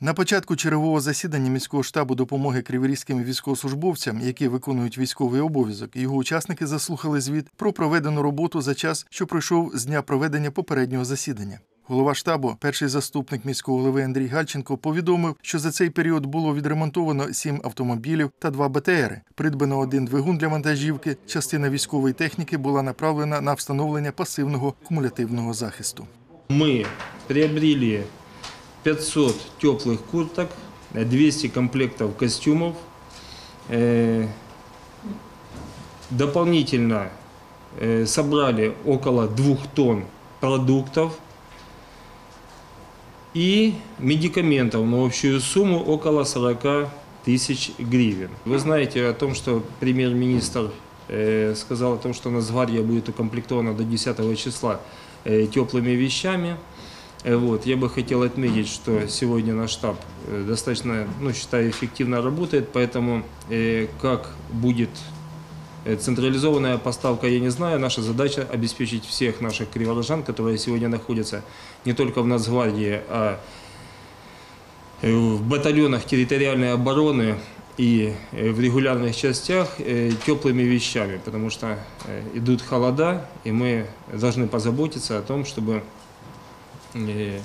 На початку чергового засідання міського штабу допомоги криворізьким військовослужбовцям, які виконують військовий обов'язок, його учасники заслухали звіт про проведену роботу за час, що пройшов з дня проведення попереднього засідання. Голова штабу, перший заступник міського голови Андрій Гальченко, повідомив, що за цей період було відремонтовано сім автомобілів та два БТРи. Придбано один двигун для вантажівки. Частина військової техніки була направлена на встановлення пасивного кумулятивного захисту. Мы приобрели 500 теплых курток, 200 комплектов костюмов. Э, Дополнительно э, собрали около 2 тонн продуктов и медикаментов на общую сумму около 40 тысяч гривен. Вы знаете о том, что премьер-министр э, сказал о том, что Нацгвардия будет укомплектована до 10 числа теплыми вещами. Э, Вот. Я бы хотел отметить, что сегодня наш штаб э, достаточно, ну, считаю, эффективно работает, поэтому э, как будет э, централизованная поставка, я не знаю. Наша задача обеспечить всех наших криворожан, которые сегодня находятся не только в Нацгвардии, а в батальонах территориальной обороны и в регулярных частях теплыми вещами, потому что идут холода, и мы должны позаботиться о том, чтобы э,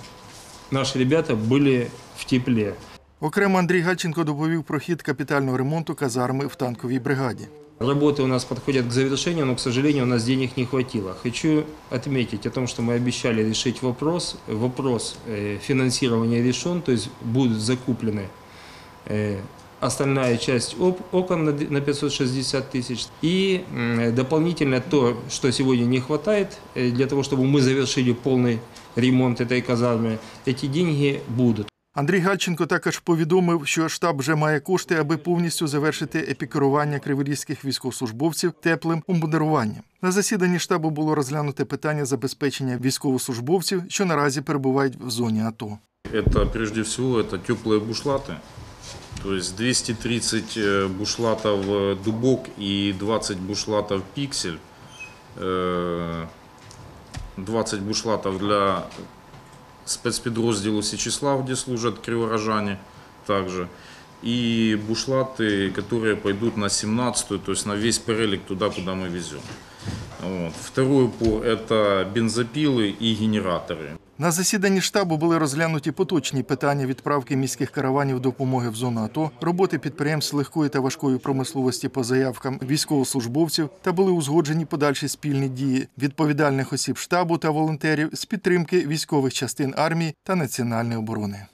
наши ребята были в тепле. Окремо Андрій Гальченко доповів про хід капітального ремонту казарми в танковій бригаді. Работы у нас подходят к завершению, но, к сожалению, у нас денег не хватило. Хочу отметить о том, что мы обещали решить вопрос. Вопрос э, финансирования решен, то есть будут закуплены э, остальная часть оп- окон на д- на 560 тысяч. И м, дополнительно то, что сегодня не хватает, э, для того, чтобы мы завершили полный ремонт этой казармы, эти деньги будут. Андрій Гальченко також повідомив, що штаб вже має кошти, аби повністю завершити епікерування криворізьких військовослужбовців теплим обмундируванням. На засіданні штабу було розглянуте питання забезпечення військовослужбовців, що наразі перебувають в зоні АТО. Это прежде всего это теплые бушлаты. То есть 230 э, бушлатов э, дубок и 20 бушлатов пиксель. Э, 20 бушлатов для спецпідрозділу Сечислав, где служат криворожане также. И бушлаты, которые пойдут на 17-ю, то есть на весь перелик туда, куда мы везем. Вот. Второй упор – это бензопилы и генераторы. На засіданні штабу були розглянуті поточні питання відправки міських караванів допомоги в зону АТО, роботи підприємств легкої та важкої промисловості по заявкам військовослужбовців та були узгоджені подальші спільні дії відповідальних осіб штабу та волонтерів з підтримки військових частин армії та національної оборони.